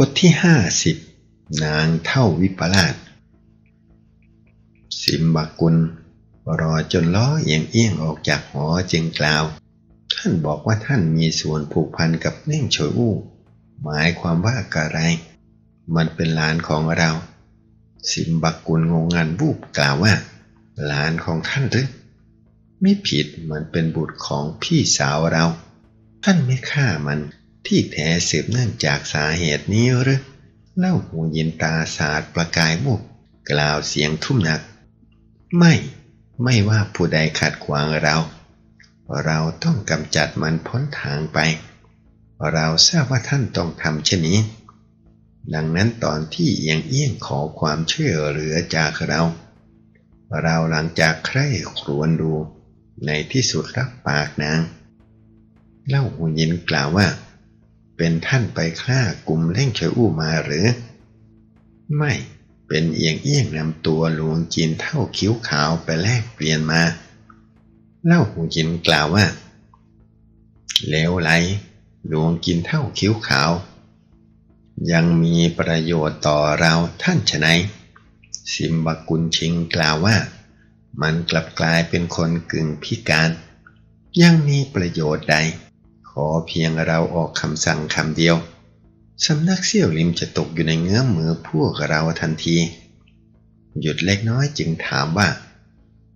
บทที่ห้าสิบนางเท่าวิปลาสสิมบากุล รอจนล้อเอียงเอียงออกจากหอจึงกล่าว ท่านบอกว่าท่านมีส่วนผูกพันกับเน่งโฉยอู้ หมายความว่ากะไร มันเป็นหลานของเรา สิมบักกุลงงงันบูบกล่าวว่า หลานของท่านหรือไม่ผิดมันเป็นบุตรของพี่สาวเรา ท่านไม่ฆ่ามัน ที่แท้สืบเนื่องจากสาเหตุนี้หรือเล่าหูยินตาศาสาดประกายมุกกล่าวเสียงทุ่มหนัก ไม่ไม่ว่าผู้ใดขัดขวางเรา เราต้องกำจัดมันพ้นทางไป เราทราบว่าท่านต้องทำเช่นนี้ ดังนั้นตอนที่เอียงเอี้ยงขอความช่วยเหลือจากเรา เราหลังจากใคร่ครวญดู ในที่สุดรับปากนางเล่าหูยินกล่าวว่า เป็นท่านไปฆ่ากลุ่มเล่งเฉยอู้มาหรือ ไม่เป็นเอียงเอี้ยงนำตัวหลวงจีนเท่าคิ้วขาวไปแลกเปลี่ยนมา เล่าหูยินกล่าวว่าเลวไหลหลวงกินเท่าคิ้วขาว ยังมีประโยชน์ต่อเราท่านฉะไหนสิมบกุลชิงกล่าวว่า มันกลับกลายเป็นคนกึ่งพิการ ยังมีประโยชน์ใด ขอเพียงเราออกคำสั่งคำเดียวสำนักเสี่ยวลิมจะตกอยู่ในเงื้อมมือพวกเราทันที หยุดเล็กน้อยจึงถามว่า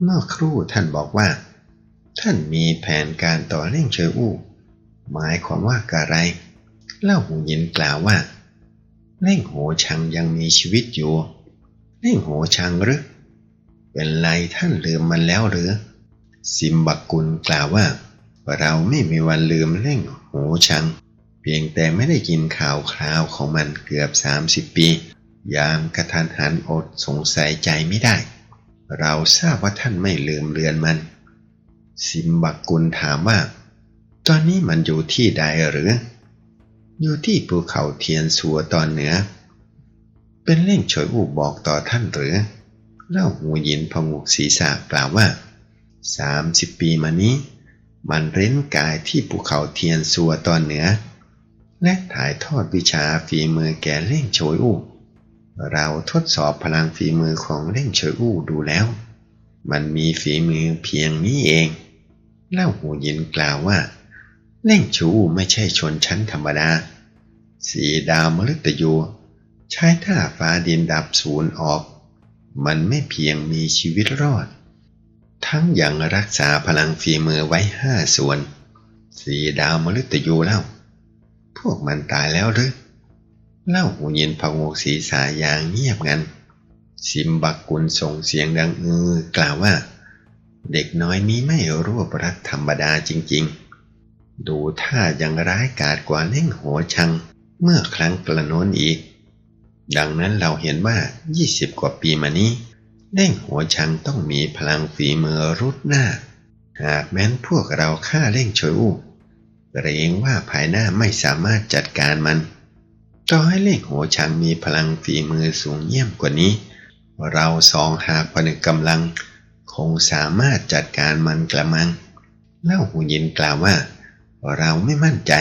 เมื่อครู่ท่านบอกว่า ท่านมีแผนการต่อเร่งเชยอู้ หมายความว่ากะไร เล่าหูยินกล่าวว่า เล่งโหชังยังมีชีวิตอยู่ เล่งโหชังหรือ เป็นไรท่านลืมมันแล้วหรือสิมบักกุลกล่าวว่า เราไม่มีวันลืมเล่งโหชัง เพียงแต่ไม่ได้ยินข่าวคราวของมันเกือบ 30 ปี ยามกระทันหันอดสงสัยใจไม่ได้ เราทราบว่าท่านไม่ลืมเลือนมันสิมบักกุลถามว่า ตอนนี้มันอยู่ที่ใดหรือ อยู่ที่ภูเขาเทียนสัวตอนเหนือ เป็นเล่งฉวยอูบอกต่อท่านหรือเล่าหูยินพงกศีรษะกล่าวว่า 30 ปีมานี้ มันเร้นกายที่ภูเขาเทียนสัวตอนเหนือ และถ่ายทอดวิชาฝีมือแก่เล่งโฉยอู้เราทดสอบพลังฝีมือของเล่งโฉยอู้ดูแล้ว มันมีฝีมือเพียงนี้เองเล่าหูยินกล่าวว่า เล่งโฉยอู้ไม่ใช่ชนชั้นธรรมดา สีดาวมฤตยู ใช้ท่าฟ้าดินดับศูนย์ออก มันไม่เพียงมีชีวิตรอด ทั้งยังรักษาพลังฝีมือไว้ห้าส่วน สีดาวมฤตยูเล่า พวกมันตายแล้วหรือเล่าหูยินพะโงกศีรษะอย่างเงียบงันสิมบักกุลส่งเสียงดังอือกล่าวว่า เด็กน้อยนี้ไม่รวบรัดธรรมดาจริง ๆ ดูท่ายังร้ายกาจกว่าเล่งหัวชังเมื่อครั้งกระโน้นอีก ดังนั้นเราเห็นว่า 20 กว่าปีมานี้ เล่งหัวชังต้องมีพลังฝีมือรุดหน้า หากแม้นพวกเราฆ่าเล่งช่วยอู้เกรงว่าภายหน้าไม่สามารถจัดการมัน ต่อให้เล่งหัวชังมีพลังฝีมือสูงเยี่ยมกว่านี้ เราสองหากผนึกกำลัง คงสามารถจัดการมันกระมัง เล่าหูยินกล่าวว่า เราไม่มั่นใจ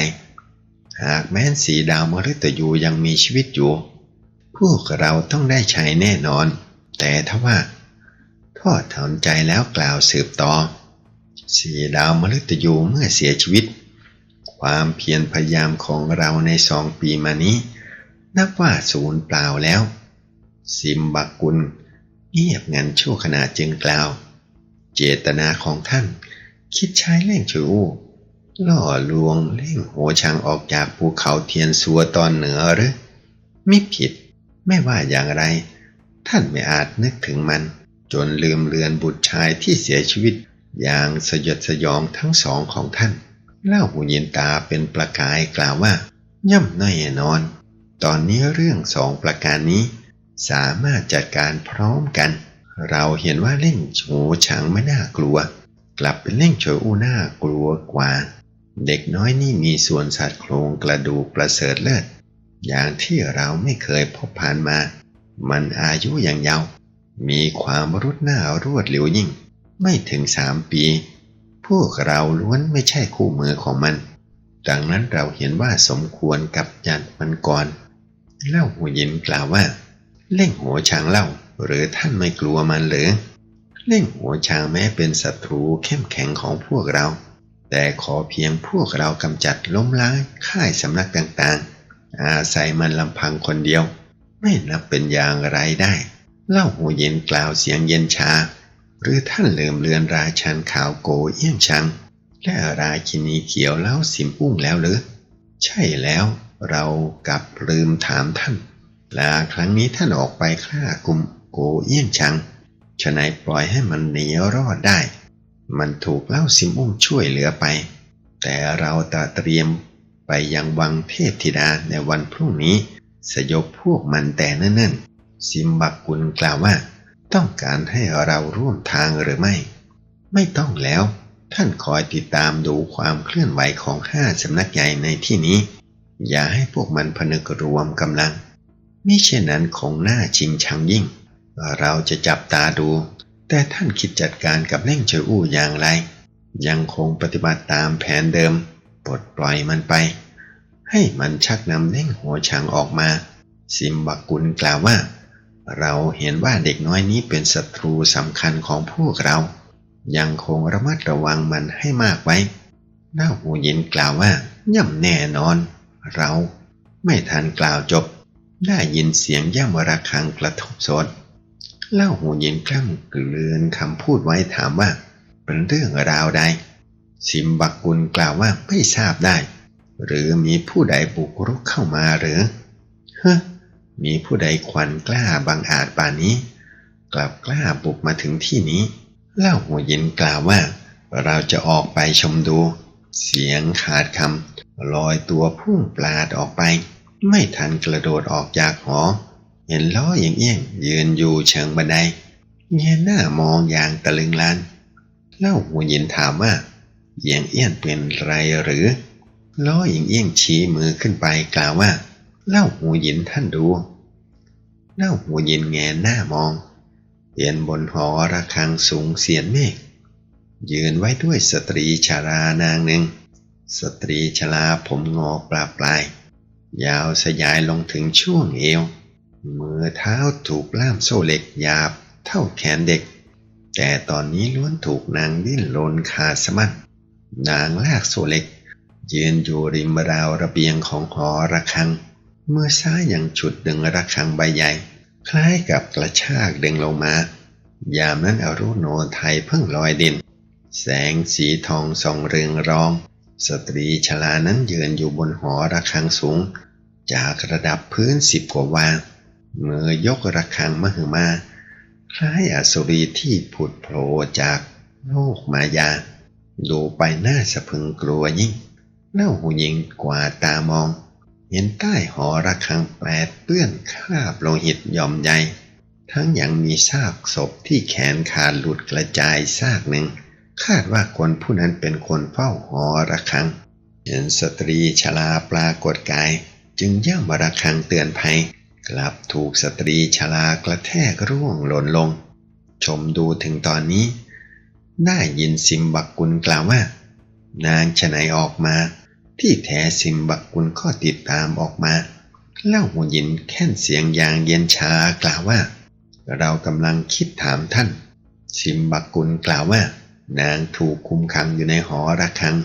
หากแม้นสีดาวมฤตยูยังมีชีวิตอยู่ พวกเราต้องได้ใช้แน่นอน แต่ถ้าว่า ทอดถอนใจแล้วกล่าวสืบต่อสีดาวมฤตยูเมื่อเสียชีวิต ความเพียรพยายามของเราในสองปีมานี้ นับว่าศูนย์เปล่าแล้ว สิมบักกุลเงียบงันชั่วขณะจึงกล่าว เจตนาของท่าน คิดใช้เล่งชูล่อลวงเล่งโหชังออกจากภูเขาเทียนสัวตอนเหนือหรือมิผิด ไม่ว่าอย่างไร ท่านไม่อาจนึกถึงมัน จนลืมเลือนบุตรชายที่เสียชีวิต อย่างสยดสยองทั้งสองของท่านเล่าหูยินตาเป็นประกายกล่าวว่า ย่ำแน่นอน ตอนนี้เรื่องสองประการนี้ สามารถจัดการพร้อมกัน เราเห็นว่าเล่งโฉฉังไม่น่ากลัว กลับเป็นเล่งโฉอูน่ากลัวกว่า เด็กน้อยนี่มีส่วนสัตว์โครงกระดูกประเสริฐเลิศอย่างที่เราไม่เคยพบผ่านมา มันอายุอย่างยาว มีความรุดหน้ารวดเร็วยิ่ง ไม่ถึงสามปี พวกเราล้วนไม่ใช่คู่มือของมัน ดังนั้นเราเห็นว่าสมควรกับยันมันก่อน เล่าหูยินกล่าวว่า เล่งหัวช้างเล่าหรือท่านไม่กลัวมันหรือเล่งหัวช้างแม้เป็นศัตรูเข้มแข็งของพวกเรา แต่ขอเพียงพวกเรากำจัดล้มล้างค่ายสำนักต่างๆ อาศัยมันลำพังคนเดียว ไม่นับเป็นอย่างไรได้ เล่าหูเย็นกล่าวเสียงเย็นชา หรือท่านเลืมเลือนราชันขาวโกเอี้ยงชัง และราชินีเขียวเล้าสิมอุ้งแล้วหรือ ใช่แล้วเรากลับลืมถามท่านลาครั้งนี้ท่านออกไปฆ่ากลุ่มโกเอี้ยงชังฉะไหนปล่อยให้มันหนีรอดได้ มันถูกเล่าสิมอุ้งช่วยเหลือไป แต่เราตะเตรียมไปยังวังเทพธิดาในวันพรุ่งนี้ สยบพวกมันแต่เนิ่นๆซิมบักกุลกล่าวว่า ต้องการให้เราร่วมทางหรือไม่ ไม่ต้องแล้ว ท่านคอยติดตามดูความเคลื่อนไหวของห้าสำนักใหญ่ในที่นี้ อย่าให้พวกมันพนึกรวมกำลังมิเช่นนั้นคงน่าชิงชังยิ่ง เราจะจับตาดู แต่ท่านคิดจัดการกับเล่งเฉยอู้อย่างไร ยังคงปฏิบัติตามแผนเดิม ปลดปล่อยมันไป ให้มันชักนำเล่งหัวช้างออกมา ซิมบักกุลกล่าวว่า เราเห็นว่าเด็กน้อยนี้เป็นศัตรูสำคัญของพวกเรา ยังคงระมัดระวังมันให้มากไว้เล่าหูเย็นกล่าวว่าย่ำแน่นอน เราไม่ทันกล่าวจบ ได้ยินเสียงย่ำระฆังกระทบสดเล่าหูเย็นกล้ำกลืนคำพูดไว้ถามว่า เป็นเรื่องราวใดซิมบักกุลกล่าวว่าไม่ทราบได้ หรือมีผู้ใดบุกรุกเข้ามาหรือเฮ้มีผู้ใดควันกล้าบังอาจป่านนี้ กลับกล้าบุกมาถึงที่นี้ เล่าหัวย็นกล่าวว่า เราจะออกไปชมดู เสียงขาดคำลอยตัวพุ่งปลาดออกไป ไม่ทันกระโดดออกจากหอ เห็นล้ออย่างเอี้ยงยืนอยู่เชิงบันไดเงี้ยหน้ามองอย่างตะลึงลันเล่าหัวย็นถามว่าเยียงเอี้ยนเป็นไรหรือ ล้ออย่างเอี้ยงชี้มือขึ้นไปกล่าวว่า เล่าหูยินท่านดูเล่าหูยินแงนหน้ามองเห็นบนหอระฆังสูงเสียนเมฆยืนไว้ด้วยสตรีชารานางหนึ่ง สตรีชราผมงอปลาปลาย ยาวสยายลงถึงช่วงเอว มือเท้าถูกล่ามโซ่เหล็กหยาบเท่าแขนเด็ก แต่ตอนนี้ล้วนถูกนางดิ้นรนขาดสะบั้นนางลากโซ่เหล็ก ยืนอยู่ริมราวระเบียงของหอระฆัง เมื่อซ้ายยังฉุดดึงระฆังใบใหญ่ คล้ายกับกระชากดึงลงมา ยามนั้นอรุโนไทยเพิ่งลอยดิน แสงสีทองส่องเรืองรอง สตรีชรานั้นยืนอยู่บนหอระฆังสูง จากระดับพื้นสิบกว่าวามือยกระฆังมหึมา คล้ายอสุรีที่ผุดโผล่จากโลกมายา ดูไปน่าสะพึงกลัวยิ่ง เล่าหูหญิงกว่าตามอง เห็นใต้หอระฆังแปดเปื้อนคราบโลหิตย่อมใยทั้งยังมีซากศพที่แขนขาดหลุดกระจายซากหนึ่ง คาดว่าคนผู้นั้นเป็นคนเฝ้าหอระฆัง เห็นสตรีชราปรากฏกาย จึงย่ำระฆังเตือนภัย กลับถูกสตรีชรากระแทกร่วงหล่นลง ชมดูถึงตอนนี้ ได้ยินซิมบักกุลกล่าวว่า นางฉไหนออกมา ที่แท้ซิมบักกุลก็ติดตามออกมา เล่าหูยินแค่นเสียงอย่างเย็นชากล่าวว่า เรากำลังคิดถามท่าน ซิมบักกุลกล่าวว่า นางถูกคุมขังอยู่ในหอระฆัง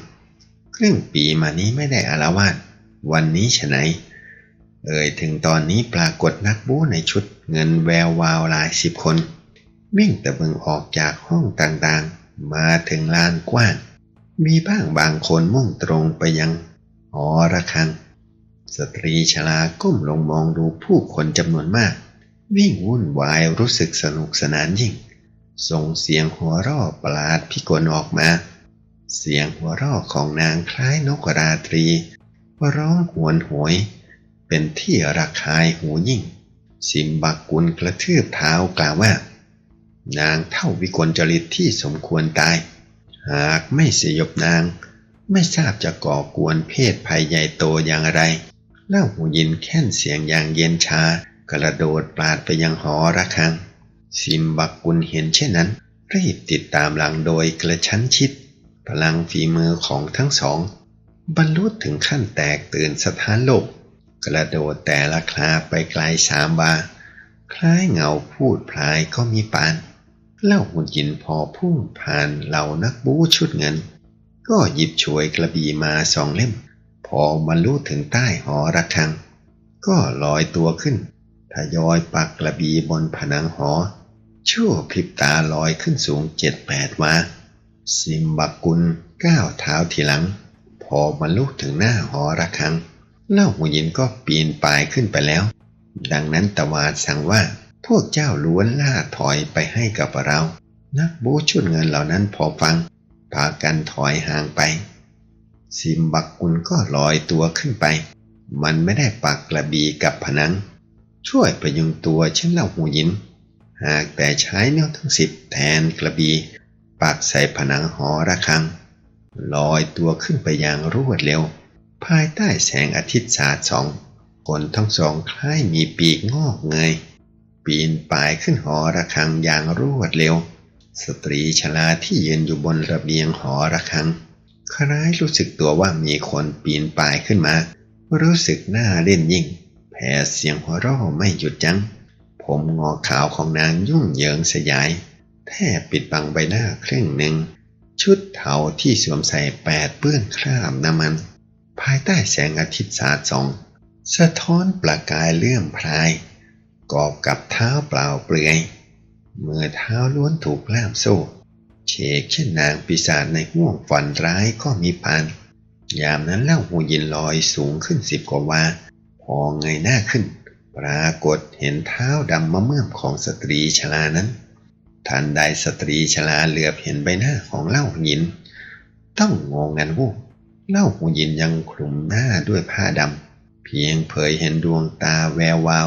ครึ่งปีมานี้ไม่ได้อารวาสวันนี้ฉไหน เอ่ยถึงตอนนี้ปรากฏนักบู๊ในชุดเงินแวววาวหลายสิบคน วิ่งตะบึงออกจากห้องต่างๆ มาถึงลานกว้าง มีบ้างบางคนมุ่งตรงไปยังหอระฆัง สตรีชราก้มลงมองดูผู้คนจำนวนมาก วิ่งวุ่นวายรู้สึกสนุกสนานยิ่ง ส่งเสียงหัวราะประหลาดพิกลออกมา เสียงหัวราะของนางคล้ายนกราตรีร้องหวนหวย เป็นที่ระคายหูยิ่ง สิมบักกุลกระทืบเท้ากล่าวว่า นางเท่าวิกลจริตที่สมควรตาย หากไม่สยบนาง ไม่ทราบจะก่อกวนเพศภัยใหญ่โตอย่างไรเล่าหูยินแค่นเสียงอย่างเย็นชากระโดดปาดไปยังหอระฆังสิมบักกุลเห็นเช่นนั้น รีบติดตามหลังโดยกระชั้นชิด พลังฝีมือของทั้งสอง บรรลุถึงขั้นแตกตื่นสถานโลก กระโดดแต่ละคลาไปไกลสามบา คล้ายเงาพูดพลายก็มีปาน เล่าหุ่นยินพอพุ่งผ่านเหล่านักบูชุดเงิน ก็หยิบฉวยกระบี่มาสองเล่ม พอบรรลุถึงใต้หอระฆัง ก็ลอยตัวขึ้นทยอยปักกระบี่บนผนังหอ ชั่วพริบตาลอยขึ้นสูงเจ็ดแปดวาซิมบักกุลก้าวเท้าทีหลัง พอบรรลุถึงหน้าหอระฆังเล่าหูยินก็ปีนป่ายขึ้นไปแล้ว ดังนั้นตวาดสั่งว่า พวกเจ้าล้วนล่าถอยไปให้กับเรา นักบูชุดเงินเหล่านั้นพอฟัง พากันถอยห่างไป ซิมบักกุลก็ลอยตัวขึ้นไป มันไม่ได้ปักกระบีกับผนัง ช่วยประยุงตัวเช่นเล่าหูยิน หากแต่ใช้เนื้อทั้งสิบแทนกระบีปักใส่ผนังหอระฆัง ลอยตัวขึ้นไปอย่างรวดเร็ว ภายใต้แสงอาทิตย์สาดสองคนทั้งสองคล้ายมีปีกงอกเงย ปีนป่ายขึ้นหอระฆังอย่างรวดเร็ว สตรีชราที่ยืนอยู่บนระเบียงหอระฆัง คล้ายรู้สึกตัวว่ามีคนปีนป่ายขึ้นมา รู้สึกหน้าเล่นยิ่ง แผ่เสียงหัวเราะไม่หยุดยัง้ง ผมงอขาวของนางยุ่งเหยิงสยาย แทบปิดบังใบหน้าครึ่งหนึ่ง ชุดเทาที่สวมใส่แปดเปื้อนคราบน้ำมัน ภายใต้แสงอาทิตย์สาดส่อง สะท้อนประกายเลื่อมพลาย กอบกับเท้าเปล่าเปลือยมือเท้าล้วนถูกล่ามโซ่เชกเช่นนางปีศาจในห่วงฝันร้ายก็มีปานยามนั้นเล่าหูยินลอยสูงขึ้นสิบกว่าวา พอเงยหน้าขึ้น ปรากฏเห็นเท้าดำมะเมื่อมของสตรีชรานั้น ทันใดสตรีชราเหลือบเห็นใบหน้าของเล่าหูยิน ต้องงงงันวูบเล่าหูยินยังคลุมหน้าด้วยผ้าดำ เพียงเผยเห็นดวงตาแวววาว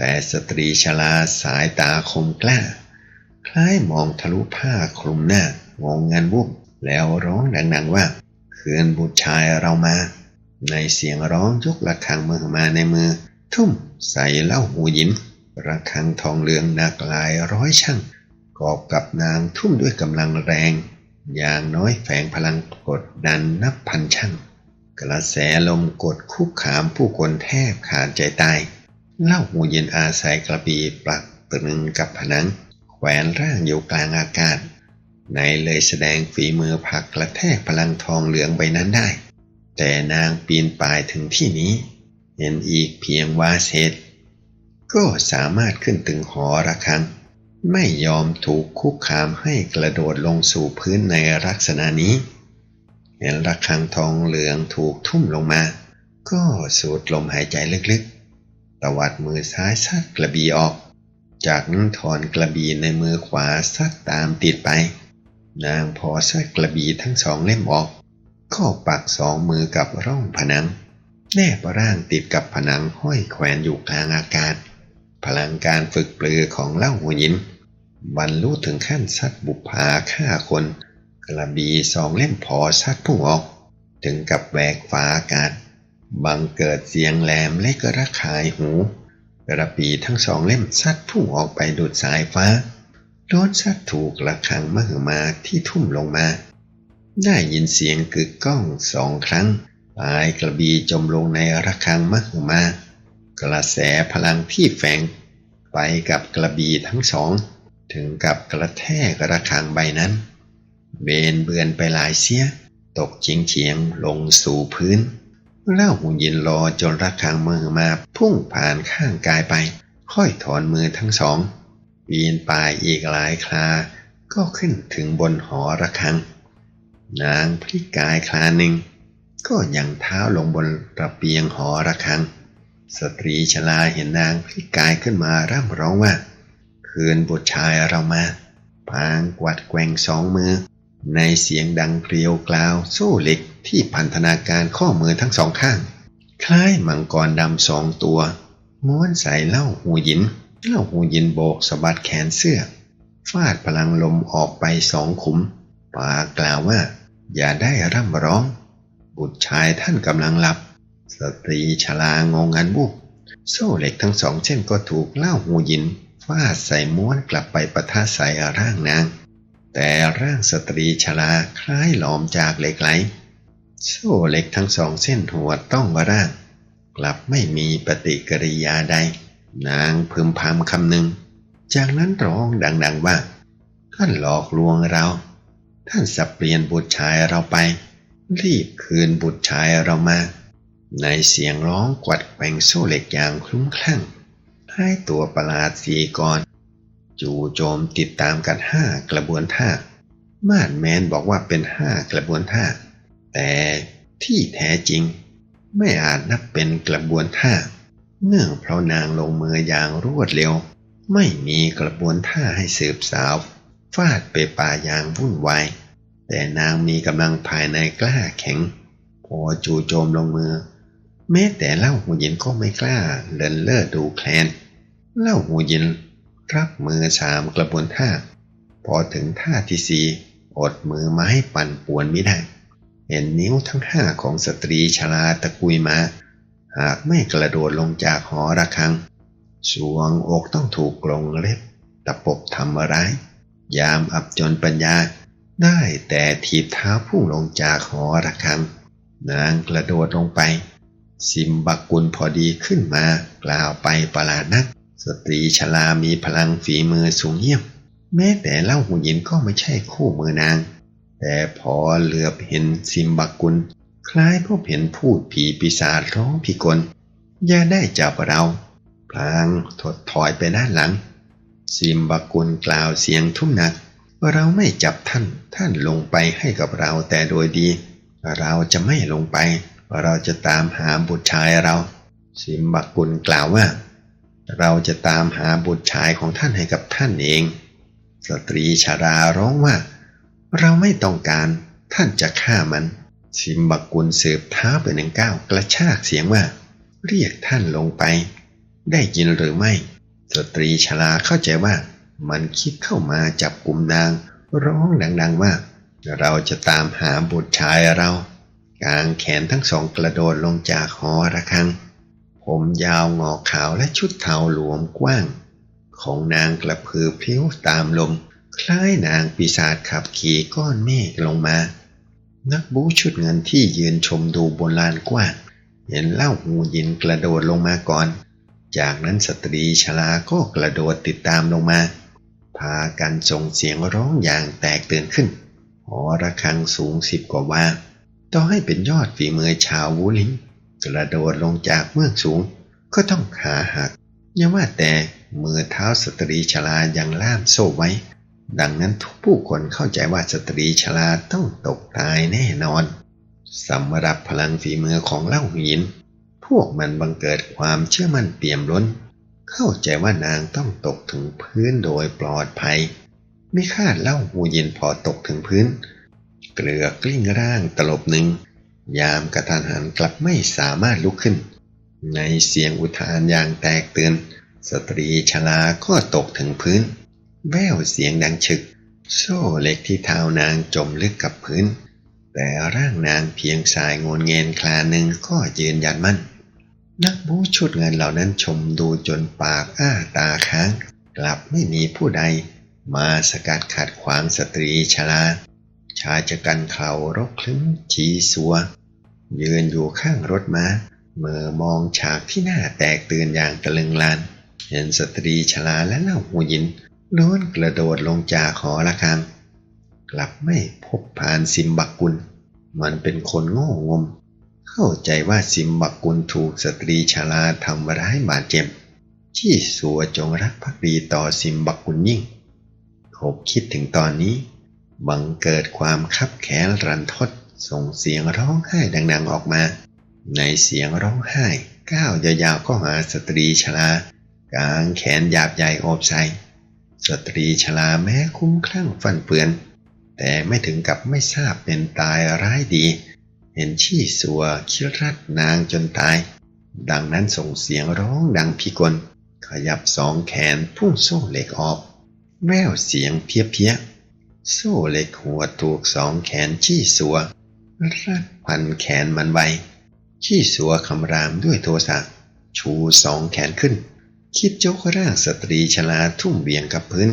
แต่สตรีชราสายตาคมกล้า คล้ายมองทะลุผ้าคลุมหน้างงงันวุบแล้วร้องดังๆว่า คืนบุตรชายเรามา ในเสียงร้องยกระฆังมือมาในมือ ทุ่มใส่เล่าหูยินระฆังทองเหลืองหนักหลายร้อยช่างกอบกับนางทุ่มด้วยกำลังแรง อย่างน้อยแฝงพลังกดดันนับพันช่างกระแสลมกดคุกขามผู้คนแทบขาดใจตาย เล่าหูเย็นอาศัยกระบี่ปลักตรึงกับผนัง แขวนร่างอยู่กลางอากาศในเลยแสดงฝีมือผักกระแทกพลังทองเหลืองใบนั้นได้ แต่นางปีนป่ายถึงที่นี้ เห็นอีกเพียงว่าเศษก็สามารถขึ้นถึงหอระฆัง ไม่ยอมถูกคุกคามให้กระโดดลงสู่พื้นในลักษณะนี้ เห็นระฆังทองเหลืองถูกทุ่มลงมา ก็สูดลมหายใจลึกๆ ตวัดมือซ้ายซัดกระบี่ออก จากนั้นถอนกระบี่ในมือขวาซัดตามติดไป นางพอซัดกระบี่ทั้งสองเล่มออกก็ปักสองมือกับร่องผนัง แนบร่างติดกับผนังห้อยแขวนอยู่กลางอากาศ พลังการฝึกปลือของเล่าหัวหินบรรลุถึงขั้นซัดบุปผาฆ่าคน กระบี่สองเล่มพอซัดพุ่งออก ถึงกับแหวกฝาอากาศ บังเกิดเสียงแหลมเล็กระคายหูกระบี่ทั้งสองเล่มซัดพุ่งออกไปดูดสายฟ้าโดนซัดถูกระฆังมหึมาที่ทุ่มลงมา ได้ยินเสียงกึกก้องสองครั้งปลายกระบีจมลงในระฆังมหึมา กระแสพลังที่แฝงไปกับกระบีทั้งสอง ถึงกับกระแทกระฆังใบนั้น เบนเบือนไปหลายเสีย ตกเฉียงเฉียงลงสู่พื้น เล่าหูยินรอจนระฆังมือมาพุ่งผ่านข้างกายไป ค่อยถอนมือทั้งสองปีนป่ายอีกหลายคลา ก็ขึ้นถึงบนหอระฆัง นางพลิกกายคลาหนึ่ง ก็ยังเท้าลงบนระเบียงหอระฆัง สตรีชราเห็นนางพลิกกายขึ้นมาร่ำร้องว่า คืนบุตรชายเรามาพางกวัดแกว่งสองมือ ในเสียงดังเกลียวกล่าวโซ่เหล็กที่พันธนาการข้อมือทั้งสองข้าง คล้ายมังกรดำสองตัว ม้วนใส่เหล้าหูหยินเหล้าหูหยินโบกสะบัดแขนเสื้อ ฟาดพลังลมออกไปสองขุมปากล่าวว่า อย่าได้ร่ำร้อง บุตรชายท่านกำลังหลับ สตรีชลางงงันบุกโซ่เหล็กทั้งสองเช่นก็ถูกเหล้าหูหยินฟาดใส่ม้วนกลับไปปะทะใส่ร่างนาง แต่ร่างสตรีชลาคล้ายหลอมจากเหล็กไหล โซ่เหล็กทั้งสองเส้นหัวต้องวาร่าง กลับไม่มีปฏิกิริยาใด นางพึมพำคำหนึ่ง จากนั้นร้องดังๆว่า ท่านหลอกลวงเรา ท่านสับเปลี่ยนบุตรชายเราไป รีบคืนบุตรชายเรามา ในเสียงร้องกวัดแกว่งโซ่เหล็กอย่างคลุ้มคลั่งให้ตัวประหลาดสีกร จู่โจมติดตามกันห้ากระบวนท่า มาดแมนบอกว่าเป็นห้ากระบวนท่า แต่ที่แท้จริง ไม่อาจนับเป็นกระบวนท่า เนื่องเพราะนางลงมืออย่างรวดเร็ว ไม่มีกระบวนท่าให้สืบสาว ฟาดไปป่าอย่างวุ่นวาย แต่นางมีกำลังภายในกล้าแข็ง พอจู่โจมลงมือ แม้แต่เล่าหูยินก็ไม่กล้าเลินเล่อดูแคลนเล่าหูยิน รับมือสามกระบวนท่า พอถึงท่าที่สี่อดมือมาให้ปั่นป่วนไม่ได้ เห็นนิ้วทั้งห้าของสตรีชราตะกุยมา หากไม่กระโดดลงจากหอระฆัง สวงอกต้องถูกกลงเล็บ ตะปบทำร้าย ยามอับจนปัญญา ได้แต่ถีบเท้าพุ่งลงจากหอระฆัง นางกระโดดลงไป สิมบักกุลพอดีขึ้นมากล่าวไปประหลาดนัก สตรีชรามีพลังฝีมือสูงเยี่ยม แม้แต่เล่าหูยินก็ไม่ใช่คู่มือนาง แต่พอเหลือบเห็นสิมบักกุล คล้ายพบเห็นพูดผีปีศาจร้องพิกล อย่าได้จับเราพลางถดถอยไปด้านหลังสิมบักกุลกล่าวเสียงทุ่มหนัก เราไม่จับท่าน ท่านลงไปให้กับเราแต่โดยดี เราจะไม่ลงไป เราจะตามหาบุตรชายเราสิมบักกุลกล่าวว่า เราจะตามหาบุตรชายของท่านให้กับท่านเอง สตรีชาราร้องว่า เราไม่ต้องการท่านจะฆ่ามัน สิมบักกุลเสืบเท้าไปหนึ่งก้าวกระชากเสียงว่า เรียกท่านลงไป ได้ยินหรือไม่ สตรีชราเข้าใจว่า มันคิดเข้ามาจับกลุ่มนาง ร้องดังๆว่า เราจะตามหาบุตรชายเรา กางแขนทั้งสองกระโดดลงจากหอระฆัง ผมยาวงอกขาวและชุดเทาหลวมกว้าง ของนางกระพือพลิ้วตามลม คล้ายนางปีศาจขับขี่ก้อนเมฆลงมา นักบูชุดเงินที่ยืนชมดูบนลานกว้าง เห็นเล่าหูยินกระโดดลงมาก่อน จากนั้นสตรีชราก็กระโดดติดตามลงมา พากันส่งเสียงร้องอย่างแตกตื่นขึ้นหอระฆังสูงสิบกว่าว่าต่อให้เป็นยอดฝีมือชาววูลิง กระโดดลงจากเมืองสูงก็ต้องขาหักอย่าว่าแต่มือเท้าสตรีชรายังล่ามโซ่ไว้ ดังนั้นทุกผู้คนเข้าใจว่าสตรีชราต้องตกตายแน่นอนสำหรับพลังฝีมือของเล่าหิน พวกมันบังเกิดความเชื่อมั่นเปี่ยมล้น เข้าใจว่านางต้องตกถึงพื้นโดยปลอดภัย ไม่คาดเล่าหูเย็นพอตกถึงพื้น เกลือกลิ้งร่างตลบหนึ่ง ยามกระทันหันกลับไม่สามารถลุกขึ้น ในเสียงอุทานอย่างแตกตือนสตรีชราก็ตกถึงพื้น แววเสียงดังฉึก โซ่เหล็กที่เท้านางจมลึกกับพื้น แต่ร่างนางเพียงสายงนเงินคลาหนึ่งก็ยืนยันมั่น นักบูชุดเงินเหล่านั้นชมดูจนปากอ้าตาค้าง กลับไม่มีผู้ใด มาสกัดขัดขวางสตรีชราชายจะกันเข่ารกคลึ้มชีสัว ยืนอยู่ข้างรถมา้าเมื่อมองฉากที่หน้าแตกตื่นอย่างตะลึงลาน เห็นสตรีชราและเล่าหูยินล้วนกระโดดลงจากหอระฆัง กลับไม่พบผ่านสิมบักกุล มันเป็นคนโง่งม เข้าใจว่าสิมบักกุลถูกสตรีชราทำร้ายบาดเจ็บที่สัวจงรักภักดีต่อสิมบักกุลยิ่งขบคิดถึงตอนนี้ บังเกิดความคับแค้นรันทด ส่งเสียงร้องไห้ดังๆออกมา ในเสียงร้องไห้ก้าวยาวๆก็หาสตรีชรากางแขนหยาบใหญ่โอบใส่สตรีชราแม้คุ้มคลั่งฟันเปือน แต่ไม่ถึงกับไม่ทราบเป็นตายร้ายดี เห็นชี้สัวคิรัดนางจนตาย ดังนั้นส่งเสียงร้องดังพิกล ขยับสองแขนพุ่งโซ่เหล็กออก แววเสียงเพี้ยเพี้ยโซ่เหล็กหัวถูกสองแขนชี้สัว รัดพันแขนมันไว้ชี้สัวคำรามด้วยโทสะชูสองแขนขึ้น คิดยกร่างสตรีชลาทุ่มเบียงกับพื้น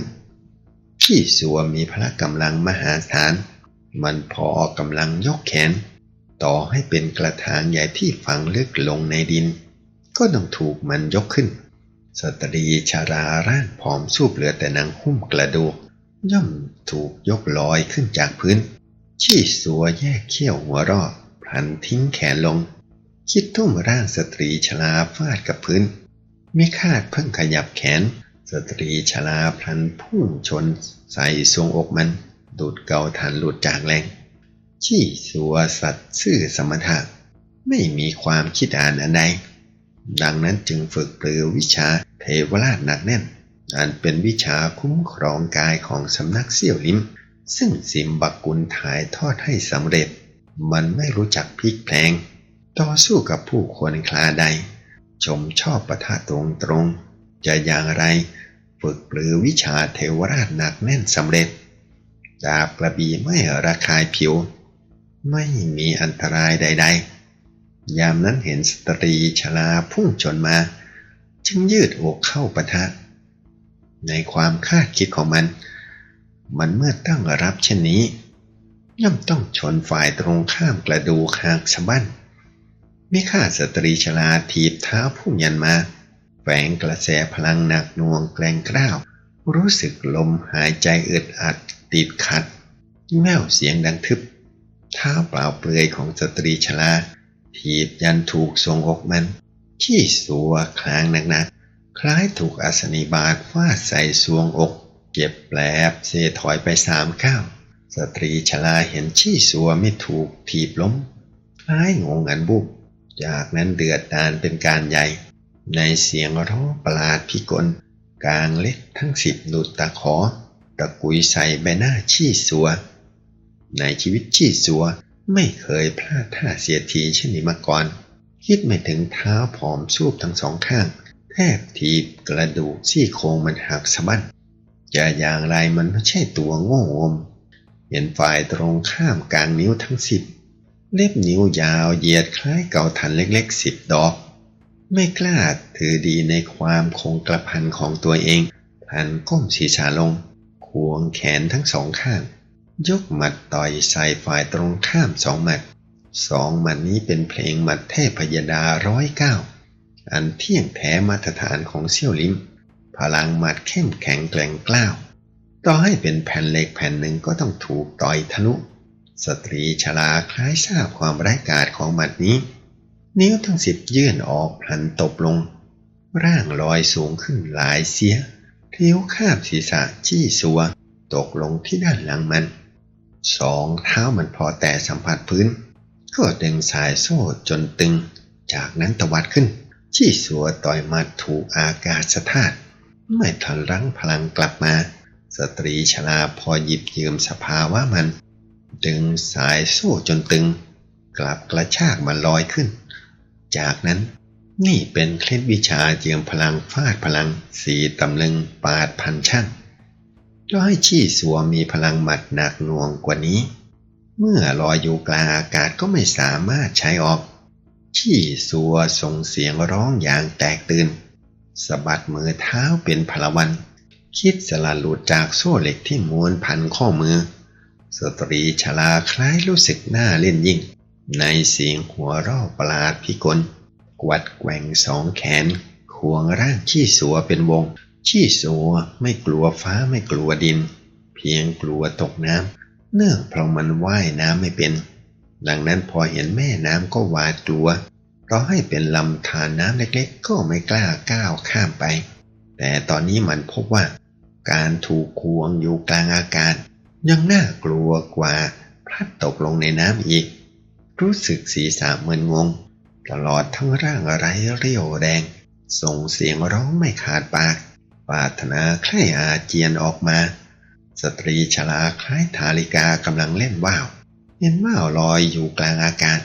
ขี้สัวมีพละกำลังมหาศาลมันพอออกกำลังยกแขน ต่อให้เป็นกระถางใหญ่ที่ฝังลึกลงในดิน ก็ต้องถูกมันยกขึ้น สตรีชาราร่างผอมสูบเหลือแต่นางหุ้มกระดูกย่อมถูกยกลอยขึ้นจากพื้น ชี้สัวแยกเขี้ยวหัวรอบพลันทิ้งแขนลง คิดทุ่มร่างสตรีชลาฟาดกับพื้น ไม่คาดเพิ่งขยับแขน สตรีชลาพลันพุ่งชนใส่ทรวงอกมัน ดูดเกาทันหลุดจากแรงชี้สัวสัตว์ซื่อสมถะไม่มีความคิดอ่านอันใดดังนั้นจึงฝึกปรือวิชาเทวราชหนักแน่น อันเป็นวิชาคุ้มครองกายของสำนักเสี่ยวลิม ซึ่งสิมบักกุลถ่ายทอดให้สำเร็จ มันไม่รู้จักพลิกแพลง ต่อสู้กับผู้ควรคลาใด ชมชอบประทะตรงตรง จะอย่างไรฝึกหรือวิชาเทวราชหนักแน่นสำเร็จ ดาบกระบี่ไม่ระคายผิว ไม่มีอันตรายใด ๆ ยามนั้นเห็นสตรีชลาพุ่งชนมา จึงยืดอกเข้าปะทะ ในความคาดคิดของมัน มันเมื่อตั้งรับเช่นนี้ ย่อมต้องชนฝ่ายตรงข้ามกระดูคางสะบั้นไม่ฆ่าสตรีชลาถีบเท้าพุ่งยันมาแฝงกระแสพลังหนักหน่วงแกล้งกล้าว รู้สึกลมหายใจอึดอัดติดขัดแมวเสียงดังทึบเท้าเปล่าเปลือยของสตรีชราถีบยันถูกทรงอกมันขี้สัวคลางหนักๆคล้ายถูกอัศนีบาดฟาดใส่สวงอก เจ็บแผลบเซถอยไปสามก้าวสตรีชราเห็นชี้สัวไม่ถูกถีบล้มคล้ายงงอันบุบจากนั้นเดือดดานเป็นการใหญ่ ในเสียงร้องประหลาดพิกลกลางเล็กทั้งสิบหลุดตะขอ ตะกุยใส่ใบหน้าชี้สัว ในชีวิตชี้สัวไม่เคยพลาดท่าเสียทีเช่นนี้มาก่อน คิดไม่ถึงเท้าผอมสูบทั้งสองข้าง แทบทีบกระดูกซี่โครงมันหักสะบั้น จะอย่างไรมันไม่ใช่ตัวโง่อมเห็นฝ่ายตรงข้ามกลางนิ้วทั้งสิบเล็บนิ้วยาวเหยียดคล้ายเก่าทันเล็กๆสิบดอก ไม่กล้าถือดีในความคงกระพันของตัวเองพันก้มศีรษะลง ควงแขนทั้งสองข้าง ยกหมัดต่อยใส่ฝ่ายตรงข้ามสองหมัด สองหมัดนี้เป็นเพลงหมัดเทพพยดาร้อยเก้าอันเที่ยงแท้มาตรฐานของเซี่ยวลิม พลังหมัดเข้มแข็งแกร่งกล้าว ต่อให้เป็นแผ่นเหล็กแผ่นหนึ่งก็ต้องถูกต่อยทะลุ สตรีชลาคล้ายทราบความร้ายกาจของหมัดนี้ นิ้วทั้งสิบยื่นออกพลันตกลง ร่างลอยสูงขึ้นหลายเสียเที่ยวข้ามศีรษะจี้สัว ตกลงที่ด้านหลังมัน สองเท้ามันพอแต่สัมผัสพื้น ก็ดึงสายโซ่จนตึง จากนั้นตวัดขึ้นจี้สัวต่อยมาถูกอากาศสธาตุ ไม่ทันรั้งพลังกลับมา สตรีชลาพอหยิบยืมสภาวะมัน ดึงสายโซ่จนตึง กลับกระชากมันลอยขึ้น จากนั้นนี่เป็นเคล็ดวิชาเจียมพลังฟาดพลังสีตำลึงปาดพันช่างก็ให้ชี้สัวมีพลังหมัดหนักหน่วงกว่านี้ เมื่อลอยอยู่กลางอากาศก็ไม่สามารถใช้ออก ชี้สัวส่งเสียงร้องอย่างแตกตื่น สะบัดมือเท้าเป็นพลวัน คิดสลัดหลุดจากโซ่เหล็กที่ม้วนพันข้อมือ สตรีชลาคล้ายรู้สึกหน้าเล่นยิ่ง ในเสียงหัวรอบประหลาดพิกล กวัดแกว่งสองแขนควงร่างขี้สัวเป็นวง ขี้สัวไม่กลัวฟ้าไม่กลัวดิน เพียงกลัวตกน้ำเนื่องเพราะมันว่ายน้ำไม่เป็น ดังนั้นพอเห็นแม่น้ำก็หวาดกลัว เราให้เป็นลำธารน้ำเล็กๆ ก็ไม่กล้าก้าวข้ามไป แต่ตอนนี้มันพบว่า การถูกควงอยู่กลางอากาศ ยังน่ากลัวกว่าพลัดตกลงในน้ำอีก รู้สึกศีรษะมึนงง ตลอดทั้งร่างไร้เรี่ยวแรง ส่งเสียงร้องไม่ขาดปากปาถนาใคร่อาเจียนออกมา สตรีชลาคล้ายธาลิกากำลังเล่นว่าวเห็นว่าวลอยอยู่กลางอากาศ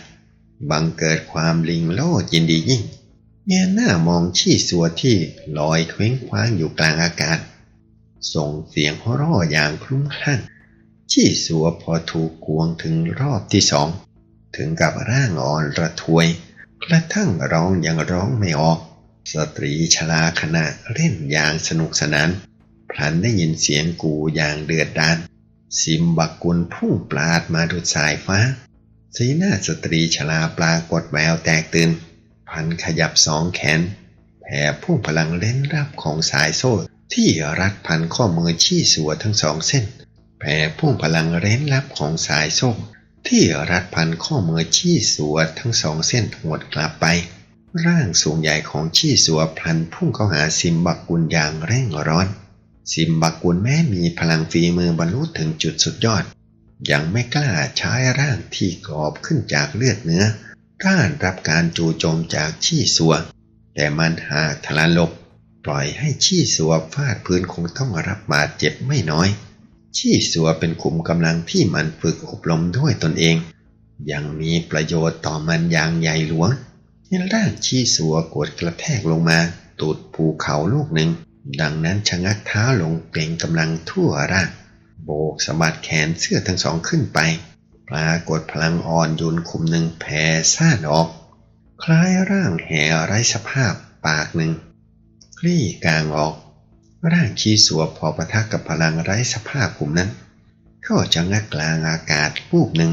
บังเกิดความลิงโลดยินดียิ่งเงยหน้ามองชี่สัวที่ลอยเคว้งคว้างอยู่กลางอากาศ ส่งเสียงหัวเราะอย่างคลุ้มคลั่งชี่สัวพอถูกกวงถึงรอบที่สอง ถึงกับร่างอ่อนระทวย กระทั่งร้องยังร้องไม่ออก สตรีชราขณะเล่นอย่างสนุกสนานพลันได้ยินเสียงกูอย่างเดือดดานสิมบักกุลพุ่งปลาดมาดุดสายฟ้า สีหน้าสตรีชราปรากฏแววแตกตื่น พันขยับสองแขน แผ่พุ่งพลังเล่นรับของสายโซ่ที่รัดพันข้อมือชี้สัวทั้งสองเส้น แผ่พุ่งพลังเร้นลับของสายโซ่ที่รัดพันข้อมือชี้สัวทั้งสองเส้นหวดกลับไป ร่างสูงใหญ่ของชี้สัวพลันพุ่งเข้าหาซิมบักกุลอย่างเร่งร้อน ซิมบักกุลแม้มีพลังฝีมือบรรลุถึงจุดสุดยอด ยังไม่กล้าใช้ร่างที่กรอบขึ้นจากเลือดเนื้อต้านรับการจู่โจมจากชี้สัว แต่มันหากทะลลบ ปล่อยให้ชี้สัวฟาดพื้นคงต้องรับบาดเจ็บไม่น้อย ชี้สัวเป็นขุมกำลังที่มันฝึกอบรมด้วยตนเอง ยังมีประโยชน์ต่อมันอย่างใหญ่หลวงร่างชี้สัวกดกระแทกลงมาตูดภูเขาลูกหนึ่ง ดังนั้นชะงักเท้าลงเปล่งกำลังทั่วร่าง โบกสะบัดแขนเสื้อทั้งสองขึ้นไป ปรากฏพลังอ่อนยุนคุมหนึ่งแผ่ซ่านออก คล้ายร่างแห่ไร้สภาพปากหนึ่งคลี่กลางออก ร่างขี้สัวพอประทักกับพลังไร้สภาพกลุ่มนั้นก็จะงักกลางอากาศรูปหนึ่ง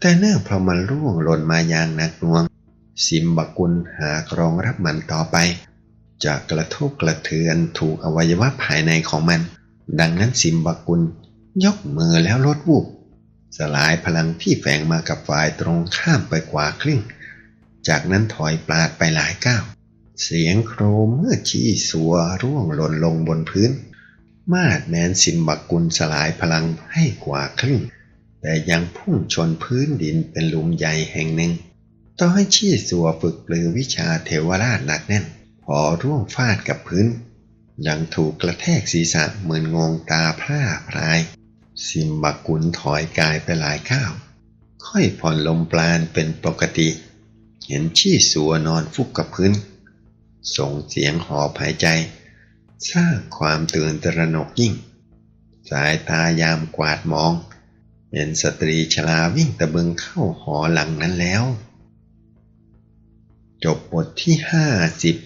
แต่เนื่องเพราะมันร่วงหล่นมาอย่างหนักหน่วงสิมบกุลหากรองรับมันต่อไปจะกระทบกระเทือนถูกอวัยวะภายในของมัน ดังนั้นสิมบกุล ยกมือแล้วลดวูบสลายพลังที่แฝงมากับฝ่ายตรงข้ามไปกว่าครึ่ง จากนั้นถอยปลาดไปหลายก้าว เสียงโครมเมื่อชี้สัวร่วงหล่นลงบนพื้น มาดแมนสิมบักกุลสลายพลังให้กว่าครึ่ง แต่ยังพุ่งชนพื้นดินเป็นหลุมใหญ่แห่งหนึ่ง ต้องให้ชี้สัวฝึกปลือวิชาเทวราชหนักแน่น พอร่วงฟาดกับพื้น ยังถูกกระแทกศีรษะเหมือนงงตาพร่าพราย สิมบักกุลถอยกายไปหลายก้าว ค่อยผ่อนลมปราณเป็นปกติ เห็นชี้สัวนอนฟุบกับพื้น ส่งเสียงหอบหายใจ สร้างความตื่นตระหนกยิ่ง สายตายามกวาดมอง เห็นสตรีชราวิ่งตะบึงเข้าหอหลังนั้นแล้ว จบบทที่ห้าสิบ